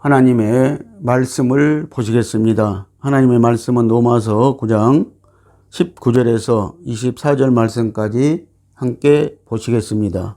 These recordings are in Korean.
하나님의 말씀을 보시겠습니다. 하나님의 말씀은 로마서 9장 19절에서 24절 말씀까지 함께 보시겠습니다.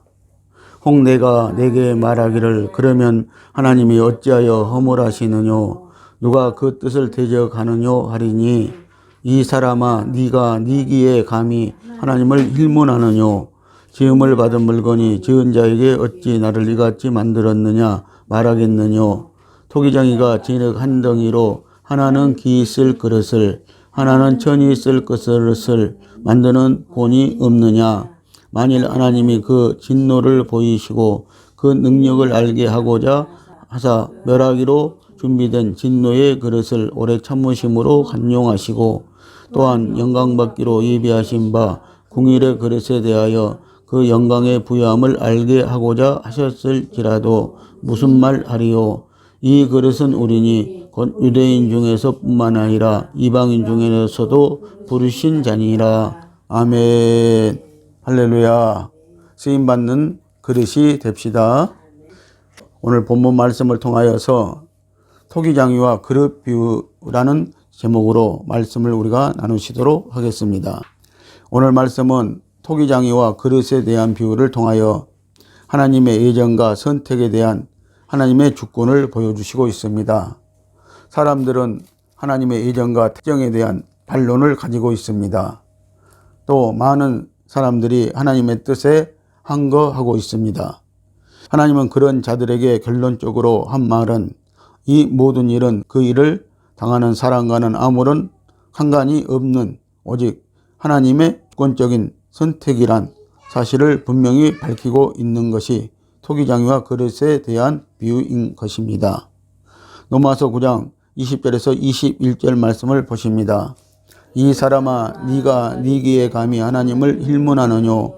혹 내가 내게 말하기를 그러면 하나님이 어찌하여 허물하시느뇨 누가 그 뜻을 대적하느뇨 하리니 이 사람아 네가 네기에 감히 하나님을 힐문하느뇨? 지음을 받은 물건이 지은 자에게 어찌 나를 이같이 만들었느냐 말하겠느뇨? 토기장이가 진흙 한 덩이로 하나는 기쓸 그릇을 하나는 천이 쓸 그릇을 만드는 본이 없느냐? 만일 하나님이 그 진노를 보이시고 그 능력을 알게 하고자 하사 멸하기로 준비된 진노의 그릇을 오래 참으심으로 간용하시고 또한 영광받기로 예비하신 바 궁일의 그릇에 대하여 그 영광의 부여함을 알게 하고자 하셨을지라도 무슨 말 하리요? 이 그릇은 우리니 곧 유대인 중에서뿐만 아니라 이방인 중에서도 부르신 자니라. 아멘. 할렐루야. 쓰임 받는 그릇이 됩시다. 오늘 본문 말씀을 통하여서 토기장이와 그릇 비유라는 제목으로 말씀을 우리가 나누시도록 하겠습니다. 오늘 말씀은 토기장이와 그릇에 대한 비유를 통하여 하나님의 예정과 선택에 대한 하나님의 주권을 보여주시고 있습니다. 사람들은 하나님의 예정과 특정에 대한 반론을 가지고 있습니다. 또 많은 사람들이 하나님의 뜻에 항거하고 있습니다. 하나님은 그런 자들에게 결론적으로 한 말은 이 모든 일은 그 일을 당하는 사람과는 아무런 상관이 없는 오직 하나님의 주권적인 선택이란 사실을 분명히 밝히고 있는 것이 토기장이와 그릇에 대한 비유인 것입니다. 로마서 9장 20절에서 21절 말씀을 보십니다. 이 사람아 네가 네기에 감히 하나님을 힐문하느뇨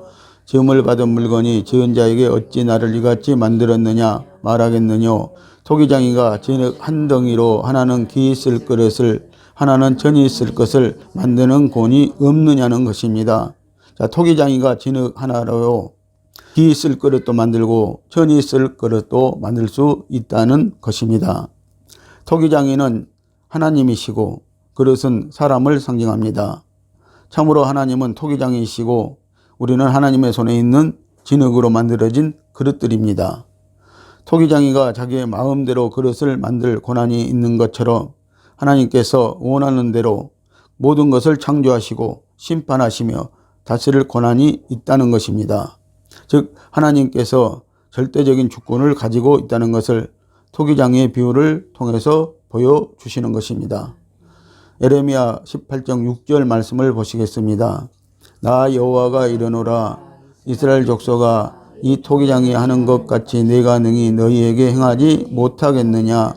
지음을 받은 물건이 지은 자에게 어찌 나를 이같이 만들었느냐 말하겠느뇨 토기장이가 진흙 한 덩이로 하나는 기 있을 그릇을 하나는 천이 있을 것을 만드는 권이 없느냐는 것입니다. 자, 토기장이가 진흙 하나로요. 기 있을 그릇도 만들고 천이 있을 그릇도 만들 수 있다는 것입니다. 토기장이는 하나님이시고 그릇은 사람을 상징합니다. 참으로 하나님은 토기장이시고 우리는 하나님의 손에 있는 진흙으로 만들어진 그릇들입니다. 토기장이가 자기의 마음대로 그릇을 만들 고난이 있는 것처럼 하나님께서 원하는 대로 모든 것을 창조하시고 심판하시며 다스릴 고난이 있다는 것입니다. 즉 하나님께서 절대적인 주권을 가지고 있다는 것을 토기장의 비유를 통해서 보여주시는 것입니다. 에레미야 18장 6절 말씀을 보시겠습니다. 나 여호와가 이르노라 이스라엘 족속아 이 토기장이 하는 것 같이 내가 능히 너희에게 행하지 못하겠느냐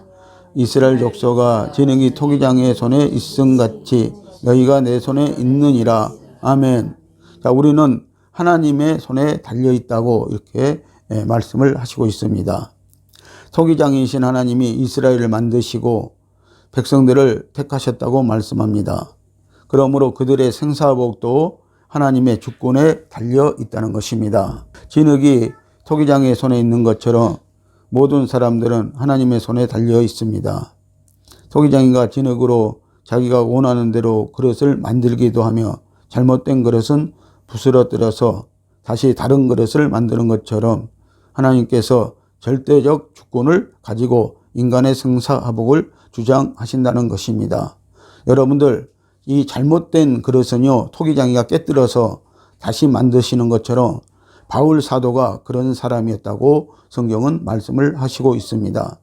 이스라엘 족속아 지능이 토기장의 손에 있음 같이 너희가 내 손에 있느니라 아멘. 자 우리는 하나님의 손에 달려 있다고 이렇게 예, 말씀을 하시고 있습니다. 토기장이신 하나님이 이스라엘을 만드시고 백성들을 택하셨다고 말씀합니다. 그러므로 그들의 생사복도 하나님의 주권에 달려 있다는 것입니다. 진흙이 토기장의 손에 있는 것처럼 모든 사람들은 하나님의 손에 달려 있습니다. 토기장이가 진흙으로 자기가 원하는 대로 그릇을 만들기도 하며 잘못된 그릇은 부스러뜨려서 다시 다른 그릇을 만드는 것처럼 하나님께서 절대적 주권을 가지고 인간의 생사화복을 주장하신다는 것입니다. 여러분들 이 잘못된 그릇은요 토기장이가 깨뜨려서 다시 만드시는 것처럼 바울 사도가 그런 사람이었다고 성경은 말씀을 하시고 있습니다.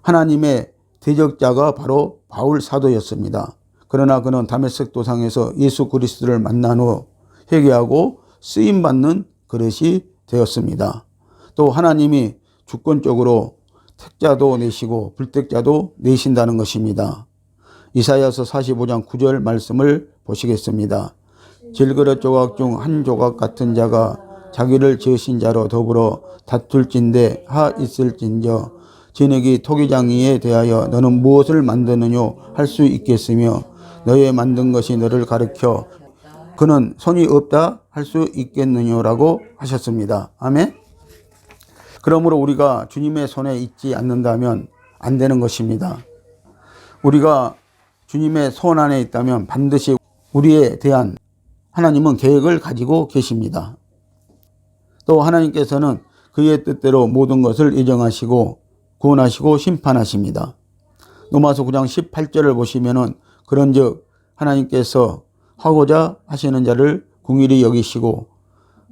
하나님의 대적자가 바로 바울 사도였습니다. 그러나 그는 다메섹 도상에서 예수 그리스도를 만난 후 회개하고 쓰임 받는 그릇이 되었습니다. 또 하나님이 주권적으로 택자도 내시고 불택자도 내신다는 것입니다. 이사야서 45장 9절 말씀을 보시겠습니다. 질그릇 조각 중 한 조각 같은 자가 자기를 지으신 자로 더불어 다툴진대 하 있을진저 진흙이 토기장이에 대하여 너는 무엇을 만드느뇨 할 수 있겠으며 너의 만든 것이 너를 가르켜 그는 손이 없다 할 수 있겠느냐라고 하셨습니다. 아멘. 그러므로 우리가 주님의 손에 있지 않는다면 안 되는 것입니다. 우리가 주님의 손 안에 있다면 반드시 우리에 대한 하나님은 계획을 가지고 계십니다. 또 하나님께서는 그의 뜻대로 모든 것을 예정하시고 구원하시고 심판하십니다. 로마서 9장 18절을 보시면은 그런즉 하나님께서 하고자 하시는 자를 궁일이 여기시고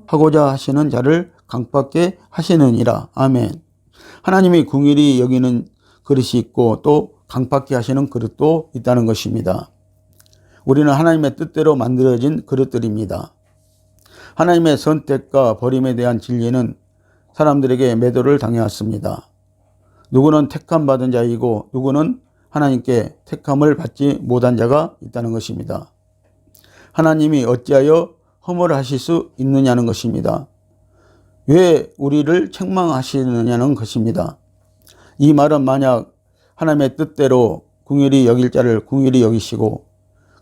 하고자 하시는 자를 강밖에 하시느니라. 아멘. 하나님이 궁일이 여기는 그릇이 있고 또 강밖에 하시는 그릇도 있다는 것입니다. 우리는 하나님의 뜻대로 만들어진 그릇들입니다. 하나님의 선택과 버림에 대한 진리는 사람들에게 매도를 당해왔습니다. 누구는 택함 받은 자이고 누구는 하나님께 택함을 받지 못한 자가 있다는 것입니다. 하나님이 어찌하여 허물하실 수 있느냐는 것입니다. 왜 우리를 책망하시느냐는 것입니다. 이 말은 만약 하나님의 뜻대로 궁일이 여길 자를 궁일이 여기시고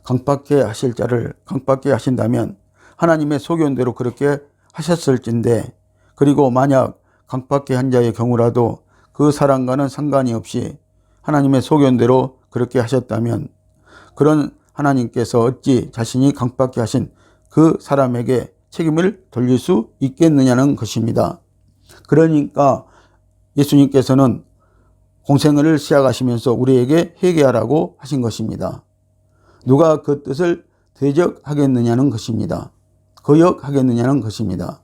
강박해 하실 자를 강박해 하신다면 하나님의 소견대로 그렇게 하셨을진데 그리고 만약 강박해 한 자의 경우라도 그 사람과는 상관이 없이 하나님의 소견대로 그렇게 하셨다면 그런 하나님께서 어찌 자신이 강박해 하신 그 사람에게 책임을 돌릴 수 있겠느냐는 것입니다. 그러니까 예수님께서는 공생을 시작하시면서 우리에게 회개하라고 하신 것입니다. 누가 그 뜻을 대적하겠느냐는 것입니다. 거역하겠느냐는 것입니다.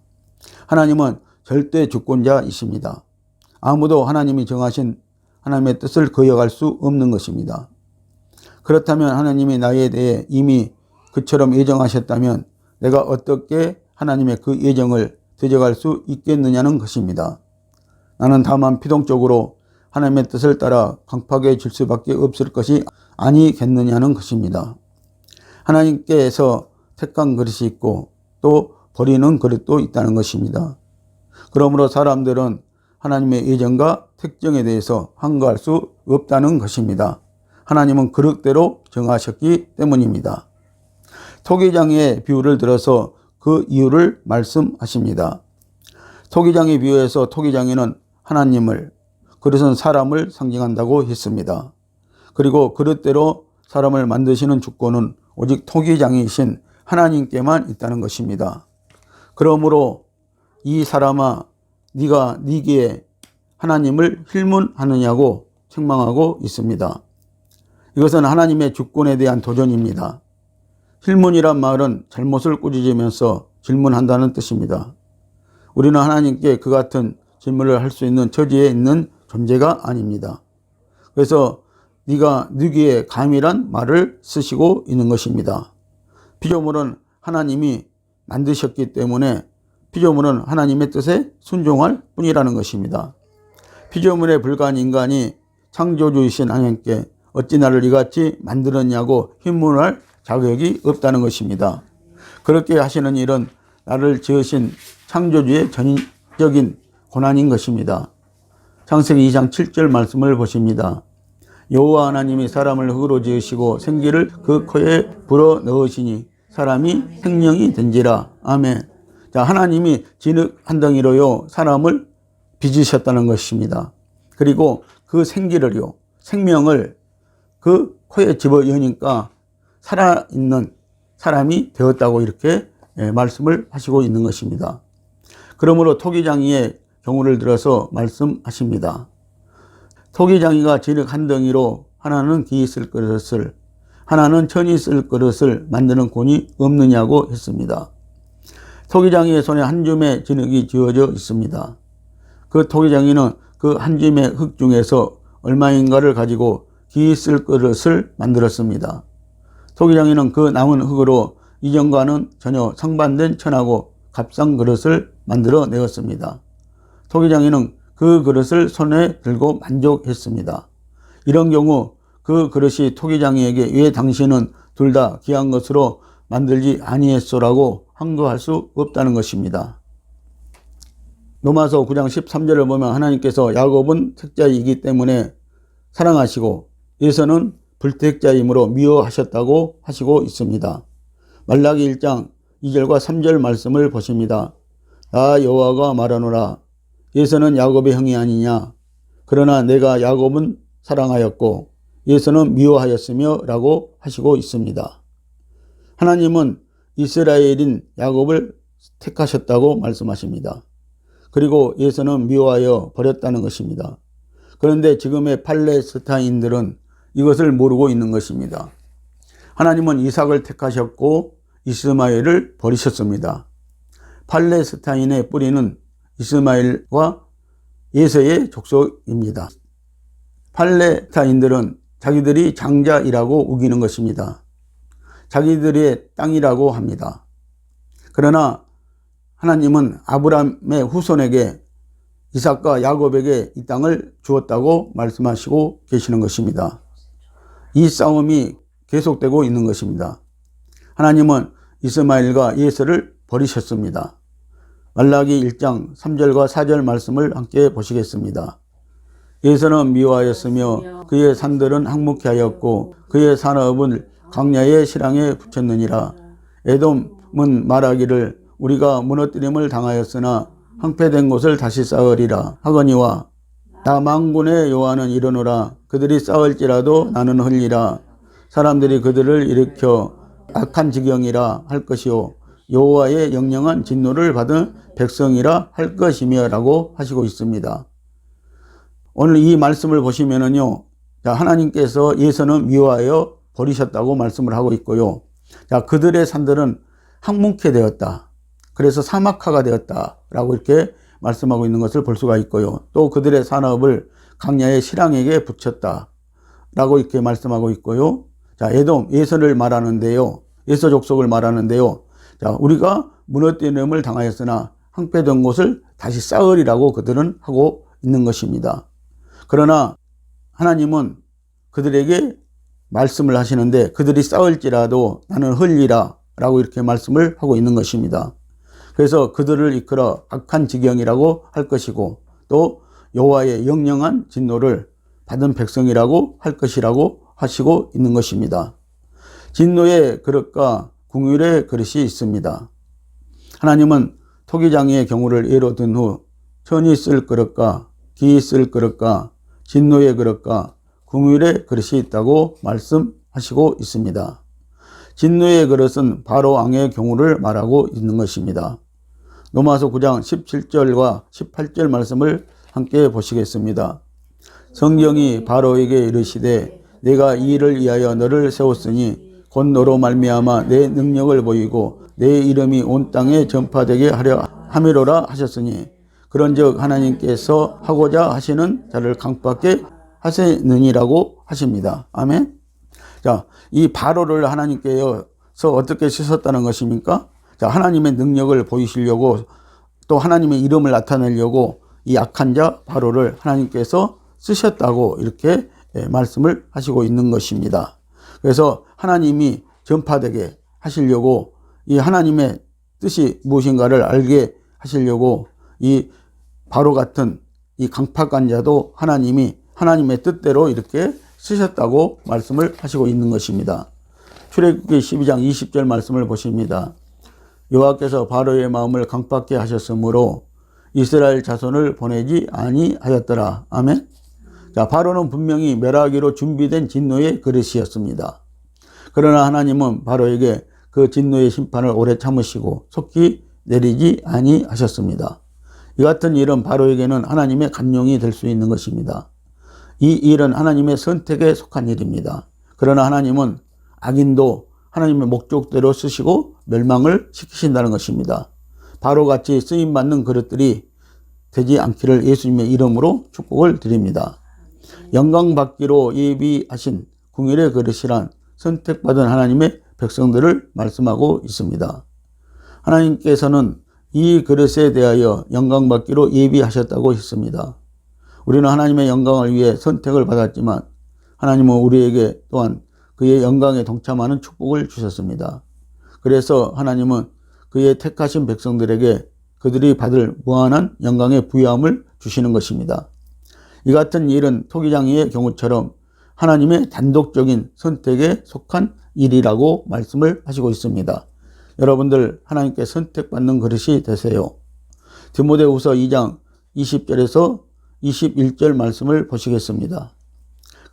하나님은 절대 주권자이십니다. 아무도 하나님이 정하신 하나님의 뜻을 거역할 수 없는 것입니다. 그렇다면 하나님이 나에 대해 이미 그처럼 예정하셨다면 내가 어떻게 하나님의 그 예정을 대적할 수 있겠느냐는 것입니다. 나는 다만 피동적으로 하나님의 뜻을 따라 강팍해질 수밖에 없을 것이 아니겠느냐는 것입니다. 하나님께서 택한 그릇이 있고 또 버리는 그릇도 있다는 것입니다. 그러므로 사람들은 하나님의 예정과 특정에 대해서 항거할 수 없다는 것입니다. 하나님은 그릇대로 정하셨기 때문입니다. 토기장의 비유를 들어서 그 이유를 말씀하십니다. 토기장의 비유에서 토기장이는 하나님을 그릇은 사람을 상징한다고 했습니다. 그리고 그릇대로 사람을 만드시는 주권은 오직 토기장이신 하나님께만 있다는 것입니다. 그러므로 이 사람아 네가 네게 하나님을 힐문하느냐고 책망하고 있습니다. 이것은 하나님의 주권에 대한 도전입니다. 힐문이란 말은 잘못을 꾸짖으면서 질문한다는 뜻입니다. 우리는 하나님께 그 같은 질문을 할 수 있는 처지에 있는 존재가 아닙니다. 그래서 네가 누기에 감이란 말을 쓰시고 있는 것입니다. 피조물은 하나님이 만드셨기 때문에 피조물은 하나님의 뜻에 순종할 뿐이라는 것입니다. 피조물에 불과한 인간이 창조주이신 하나님께 어찌 나를 이같이 만들었냐고 흰문할 자격이 없다는 것입니다. 그렇게 하시는 일은 나를 지으신 창조주의 전적인 고난인 것입니다. 창세기 2장 7절 말씀을 보십니다. 여호와 하나님이 사람을 흙으로 지으시고 생기를 그 코에 불어 넣으시니 사람이 생명이 된지라. 아멘. 자, 하나님이 진흙 한 덩이로요, 사람을 빚으셨다는 것입니다. 그리고 그 생기를요, 생명을 그 코에 집어 여니까 살아 있는 사람이 되었다고 이렇게 예, 말씀을 하시고 있는 것입니다. 그러므로 토기장이의 경우를 들어서 말씀하십니다. 토기장이가 진흙 한 덩이로 하나는 기 있을 그릇을 하나는 천이 있을 그릇을 만드는 권이 없느냐고 했습니다. 토기장이의 손에 한 줌의 진흙이 지어져 있습니다. 그 토기장이는 그 한 줌의 흙 중에서 얼마인가를 가지고 기 있을 그릇을 만들었습니다. 토기장이는 그 남은 흙으로 이전과는 전혀 상반된 천하고 값싼 그릇을 만들어 내었습니다. 토기장이는 그 그릇을 손에 들고 만족했습니다. 이런 경우 그 그릇이 토기장이에게 왜 당신은 둘 다 귀한 것으로 만들지 아니했소라고 항거할 수 없다는 것입니다. 로마서 9장 13절을 보면 하나님께서 야곱은 택자이기 때문에 사랑하시고 예서는 불택자이므로 미워하셨다고 하시고 있습니다. 말라기 1장 2절과 3절 말씀을 보십니다. 나 여호와가 말하노라 예서는 야곱의 형이 아니냐 그러나 내가 야곱은 사랑하였고 예서는 미워하였으며 라고 하시고 있습니다. 하나님은 이스라엘인 야곱을 택하셨다고 말씀하십니다. 그리고 예서는 미워하여 버렸다는 것입니다. 그런데 지금의 팔레스타인들은 이것을 모르고 있는 것입니다. 하나님은 이삭을 택하셨고 이스마엘을 버리셨습니다. 팔레스타인의 뿌리는 이스마엘과 예서의 족속입니다. 팔레스타인들은 자기들이 장자이라고 우기는 것입니다. 자기들의 땅이라고 합니다. 그러나 하나님은 아브라함의 후손에게 이삭과 야곱에게 이 땅을 주었다고 말씀하시고 계시는 것입니다. 이 싸움이 계속되고 있는 것입니다. 하나님은 이스마엘과 예서를 버리셨습니다. 말라기 1장 3절과 4절 말씀을 함께 보시겠습니다. 예서는 미워하였으며 그의 산들은 항목케 하였고 그의 산업은 강야의 실랑에 붙였느니라. 에돔은 말하기를 우리가 무너뜨림을 당하였으나 황폐된 곳을 다시 쌓으리라 하거니와 나 망군의 여호와는 이르노라 그들이 싸울지라도 나는 흘리라 사람들이 그들을 일으켜 악한 지경이라 할 것이요 여호와의 영영한 진노를 받은 백성이라 할 것이며 라고 하시고 있습니다. 오늘 이 말씀을 보시면은요. 자, 하나님께서 예서는 미워하여 버리셨다고 말씀을 하고 있고요. 자, 그들의 산들은 항문케 되었다. 그래서 사막화가 되었다 라고 이렇게 말씀하고 있는 것을 볼 수가 있고요. 또 그들의 산업을 강야의 실랑에게 붙였다 라고 이렇게 말씀하고 있고요. 자, 에돔 예서를 말하는데요. 예서 족속을 말하는데요. 자, 우리가 무너뜨림을 당하였으나 항폐된 곳을 다시 쌓으리라고 그들은 하고 있는 것입니다. 그러나 하나님은 그들에게 말씀을 하시는데 그들이 싸울지라도 나는 흘리라 라고 이렇게 말씀을 하고 있는 것입니다. 그래서 그들을 이끌어 악한 지경이라고 할 것이고 또 여호와의 영영한 진노를 받은 백성이라고 할 것이라고 하시고 있는 것입니다. 진노의 그릇과 궁율의 그릇이 있습니다. 하나님은 토기장의 경우를 예로 든 후 천이 쓸 그릇과 기 쓸 그릇과 진노의 그릇과 궁율의 그릇이 있다고 말씀하시고 있습니다. 진노의 그릇은 바로 왕의 경우를 말하고 있는 것입니다. 로마서 9장 17절과 18절 말씀을 함께 보시겠습니다. 성경이 바로에게 이르시되 내가 이 일을 위하여 너를 세웠으니 곧 너로 말미암아 내 능력을 보이고 내 이름이 온 땅에 전파되게 하려 함이로라 하셨으니 그런즉 하나님께서 하고자 하시는 자를 강밖에 하시느니라고 하십니다. 아멘. 자, 이 바로를 하나님께서 어떻게 쓰셨다는 것입니까? 자, 하나님의 능력을 보이시려고 또 하나님의 이름을 나타내려고 이 약한 자 바로를 하나님께서 쓰셨다고 이렇게 예, 말씀을 하시고 있는 것입니다. 그래서 하나님이 전파되게 하시려고 이 하나님의 뜻이 무엇인가를 알게 하시려고 이 바로 같은 이 강팍한 자도 하나님이 하나님의 뜻대로 이렇게 쓰셨다고 말씀을 하시고 있는 것입니다. 출애굽기 12장 20절 말씀을 보십니다. 여호와께서 바로의 마음을 강팍게 하셨으므로 이스라엘 자손을 보내지 아니하였더라. 아멘. 자, 바로는 분명히 멸하기로 준비된 진노의 그릇이었습니다. 그러나 하나님은 바로에게 그 진노의 심판을 오래 참으시고 속히 내리지 아니하셨습니다. 이 같은 일은 바로에게는 하나님의 간용이 될 수 있는 것입니다. 이 일은 하나님의 선택에 속한 일입니다. 그러나 하나님은 악인도 하나님의 목적대로 쓰시고 멸망을 시키신다는 것입니다. 바로 같이 쓰임 받는 그릇들이 되지 않기를 예수님의 이름으로 축복을 드립니다. 영광 받기로 예비하신 궁일의 그릇이란 선택받은 하나님의 백성들을 말씀하고 있습니다. 하나님께서는 이 그릇에 대하여 영광 받기로 예비하셨다고 했습니다. 우리는 하나님의 영광을 위해 선택을 받았지만 하나님은 우리에게 또한 그의 영광에 동참하는 축복을 주셨습니다. 그래서 하나님은 그의 택하신 백성들에게 그들이 받을 무한한 영광의 부여함을 주시는 것입니다. 이 같은 일은 토기장이의 경우처럼 하나님의 단독적인 선택에 속한 일이라고 말씀을 하시고 있습니다. 여러분들 하나님께 선택받는 그릇이 되세요. 디모데후서 2장 20절에서 21절 말씀을 보시겠습니다.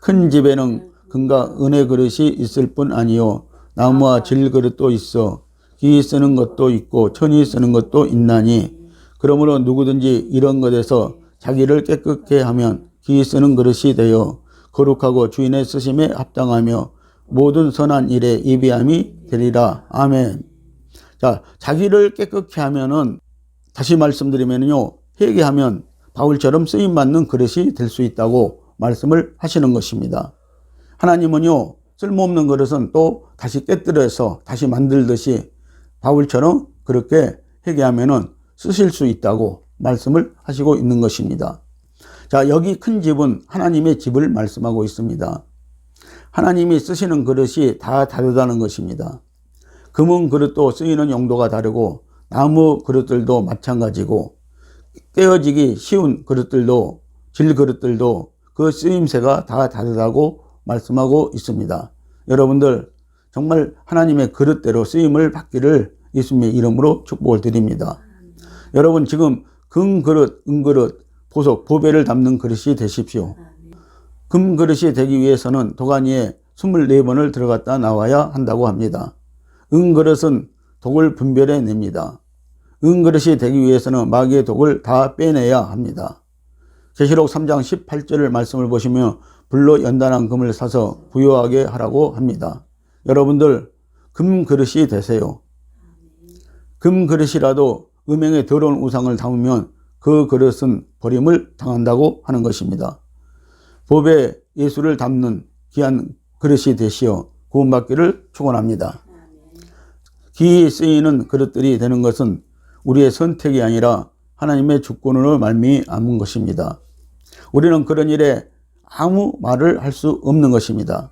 큰 집에는 금과 은혜 그릇이 있을 뿐 아니요 나무와 질 그릇도 있어 기 쓰는 것도 있고 천이 쓰는 것도 있나니 그러므로 누구든지 이런 것에서 자기를 깨끗게 하면 기 쓰는 그릇이 되어 거룩하고 주인의 쓰심에 합당하며 모든 선한 일에 예비함이 되리라. 아멘. 자, 자기를 깨끗게 하면은 다시 말씀드리면요. 회개하면 바울처럼 쓰임 받는 그릇이 될 수 있다고 말씀을 하시는 것입니다. 하나님은요. 쓸모없는 그릇은 또 다시 깨뜨려서 다시 만들듯이 바울처럼 그렇게 회개하면은 쓰실 수 있다고 말씀을 하시고 있는 것입니다. 자, 여기 큰 집은 하나님의 집을 말씀하고 있습니다. 하나님이 쓰시는 그릇이 다 다르다는 것입니다. 금은 그릇도 쓰이는 용도가 다르고 나무 그릇들도 마찬가지고 떼어지기 쉬운 그릇들도 질 그릇들도 그 쓰임새가 다 다르다고 말씀하고 있습니다. 여러분들 정말 하나님의 그릇대로 쓰임을 받기를 예수님의 이름으로 축복을 드립니다. 여러분 지금 금 그릇, 은 그릇, 보석, 보배를 담는 그릇이 되십시오. 금 그릇이 되기 위해서는 도가니에 24번을 들어갔다 나와야 한다고 합니다. 은 그릇은 독을 분별해 냅니다. 은 그릇이 되기 위해서는 마귀의 독을 다 빼내야 합니다. 계시록 3장 18절을 말씀을 보시면 불로 연단한 금을 사서 부여하게 하라고 합니다. 여러분들 금 그릇이 되세요. 금 그릇이라도 음행의 더러운 우상을 담으면 그 그릇은 버림을 당한다고 하는 것입니다. 법에 예수를 담는 귀한 그릇이 되시어 구원받기를 축원합니다. 귀히 쓰이는 그릇들이 되는 것은 우리의 선택이 아니라 하나님의 주권으로 말미암은 것입니다. 우리는 그런 일에 아무 말을 할 수 없는 것입니다.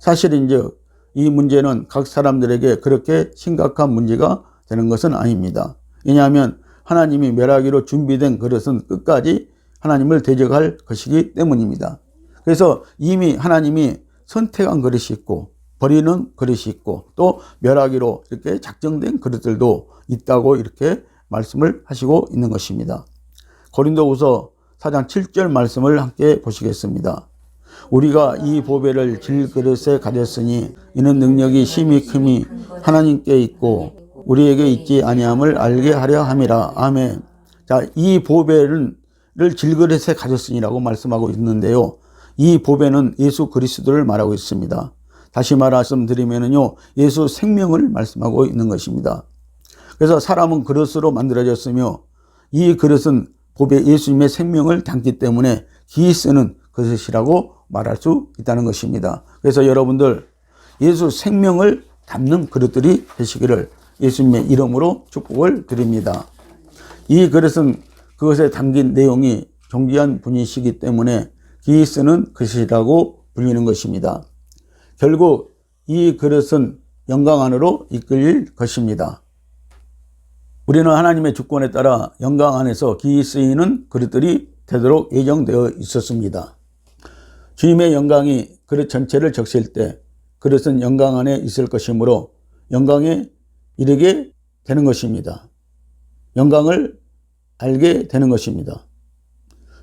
사실인즉 이 문제는 각 사람들에게 그렇게 심각한 문제가 되는 것은 아닙니다. 왜냐하면 하나님이 멸하기로 준비된 그릇은 끝까지 하나님을 대적할 것이기 때문입니다. 그래서 이미 하나님이 선택한 그릇이 있고 버리는 그릇이 있고 또 멸하기로 이렇게 작정된 그릇들도 있다고 이렇게 말씀을 하시고 있는 것입니다. 고린도후서 4장 7절 말씀을 함께 보시겠습니다. 우리가 이 보배를 질 그릇에 가졌으니 이는 능력이 심히 큼이 하나님께 있고 우리에게 있지 아니함을 알게 하려 함이라. 아멘. 자, 이 보배를 질그릇에 가졌으니라고 말씀하고 있는데요. 이 보배는 예수 그리스도를 말하고 있습니다. 다시 말씀드리면요. 예수 생명을 말씀하고 있는 것입니다. 그래서 사람은 그릇으로 만들어졌으며 이 그릇은 보배 예수님의 생명을 담기 때문에 기 쓰는 그릇이라고 말할 수 있다는 것입니다. 그래서 여러분들 예수 생명을 담는 그릇들이 되시기를 예수님의 이름으로 축복을 드립니다. 이 그릇은 그것에 담긴 내용이 존귀한 분이시기 때문에 기 쓰는 그릇이라고 불리는 것입니다. 결국 이 그릇은 영광 안으로 이끌릴 것입니다. 우리는 하나님의 주권에 따라 영광 안에서 기 쓰이는 그릇들이 되도록 예정되어 있었습니다. 주님의 영광이 그릇 전체를 적실 때 그릇은 영광 안에 있을 것이므로 영광에 이르게 되는 것입니다. 영광을 알게 되는 것입니다.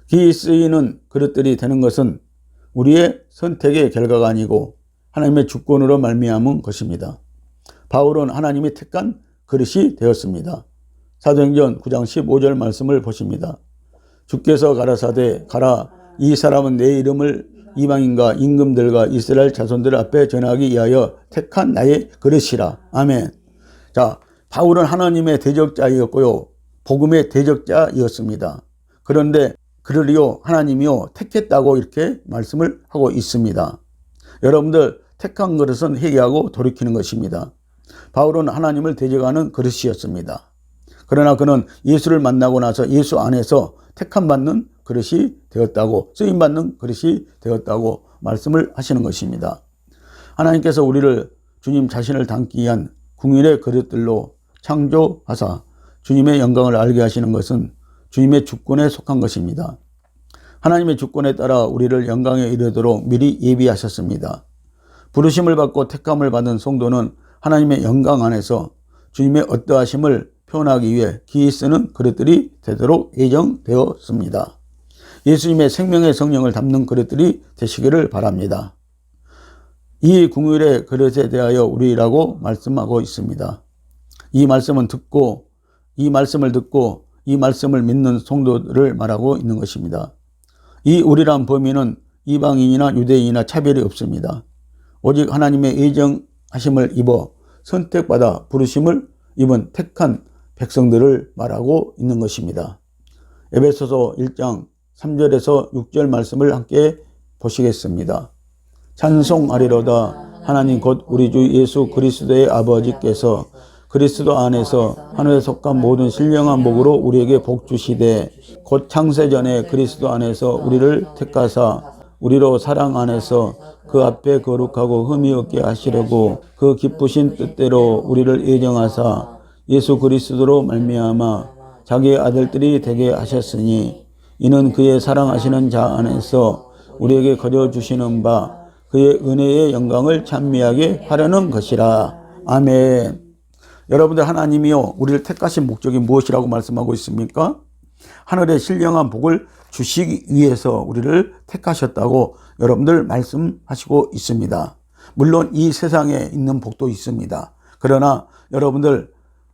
기 쓰이는 그릇들이 되는 것은 우리의 선택의 결과가 아니고 하나님의 주권으로 말미암은 것입니다. 바울은 하나님이 택한 그릇이 되었습니다. 사도행전 9장 15절 말씀을 보십니다. 주께서 가라사대 가라 이 사람은 내 이름을 이방인과 임금들과 이스라엘 자손들 앞에 전하기 위하여 택한 나의 그릇이라. 아멘. 자, 바울은 하나님의 대적자이었고요. 복음의 대적자이었습니다. 그런데 그러리요 하나님이요 택했다고 이렇게 말씀을 하고 있습니다. 여러분들 택한 그릇은 회개하고 돌이키는 것입니다. 바울은 하나님을 대적하는 그릇이었습니다. 그러나 그는 예수를 만나고 나서 예수 안에서 택함 받는 그릇이 되었다고 쓰임 받는 그릇이 되었다고 말씀을 하시는 것입니다. 하나님께서 우리를 주님 자신을 담기 위한 궁일의 그릇들로 창조하사 주님의 영광을 알게 하시는 것은 주님의 주권에 속한 것입니다. 하나님의 주권에 따라 우리를 영광에 이르도록 미리 예비하셨습니다. 부르심을 받고 택함을 받은 성도는 하나님의 영광 안에서 주님의 어떠하심을 표현하기 위해 기이 쓰는 그릇들이 되도록 예정되었습니다. 예수님의 생명의 성령을 담는 그릇들이 되시기를 바랍니다. 이 궁율의 그릇에 대하여 우리라고 말씀하고 있습니다. 이 말씀은 듣고 이 말씀을 듣고 이 말씀을 믿는 성도들을 말하고 있는 것입니다. 이 우리란 범위는 이방인이나 유대인이나 차별이 없습니다. 오직 하나님의 예정하심을 입어 선택받아 부르심을 입은 택한 백성들을 말하고 있는 것입니다. 에베소서 1장 3절에서 6절 말씀을 함께 보시겠습니다. 찬송하리로다. 하나님 곧 우리 주 예수 그리스도의 아버지께서 그리스도 안에서 하늘에 속한 모든 신령한 복으로 우리에게 복 주시되 곧 창세 전에 그리스도 안에서 우리를 택하사 우리로 사랑 안에서 그 앞에 거룩하고 흠이 없게 하시려고 그 기쁘신 뜻대로 우리를 예정하사 예수 그리스도로 말미암아 자기의 아들들이 되게 하셨으니 이는 그의 사랑하시는 자 안에서 우리에게 거저 주시는 바 그의 은혜의 영광을 찬미하게 하려는 것이라 아멘. 여러분들 하나님이요 우리를 택하신 목적이 무엇이라고 말씀하고 있습니까? 하늘의 신령한 복을 주시기 위해서 우리를 택하셨다고 여러분들 말씀하시고 있습니다. 물론 이 세상에 있는 복도 있습니다. 그러나 여러분들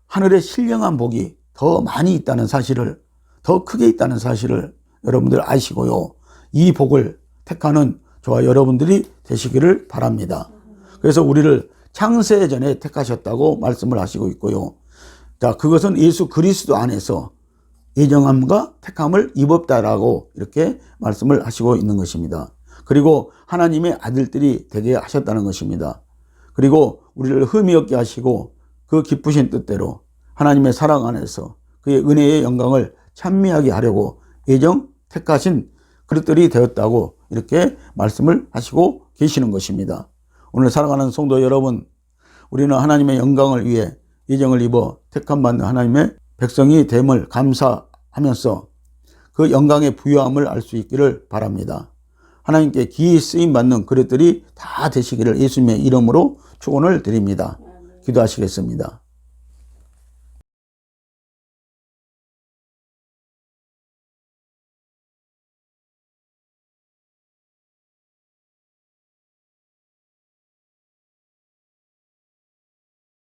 하늘의 신령한 복이 더 많이 있다는 사실을 더 크게 있다는 사실을 여러분들 아시고요. 이 복을 택하는 저와 여러분들이 되시기를 바랍니다. 그래서 우리를 창세 전에 택하셨다고 말씀을 하시고 있고요. 자, 그것은 예수 그리스도 안에서 예정함과 택함을 입었다라고 이렇게 말씀을 하시고 있는 것입니다. 그리고 하나님의 아들들이 되게 하셨다는 것입니다. 그리고 우리를 흠이 없게 하시고 그 기쁘신 뜻대로 하나님의 사랑 안에서 그의 은혜의 영광을 찬미하게 하려고 예정 택하신 그릇들이 되었다고 이렇게 말씀을 하시고 계시는 것입니다. 오늘 사랑하는 성도 여러분, 우리는 하나님의 영광을 위해 예정을 입어 택함 받는 하나님의 백성이 됨을 감사하면서 그 영광의 부여함을 알 수 있기를 바랍니다. 하나님께 기이 쓰임 받는 그릇들이 다 되시기를 예수님의 이름으로 축원을 드립니다. 기도하시겠습니다.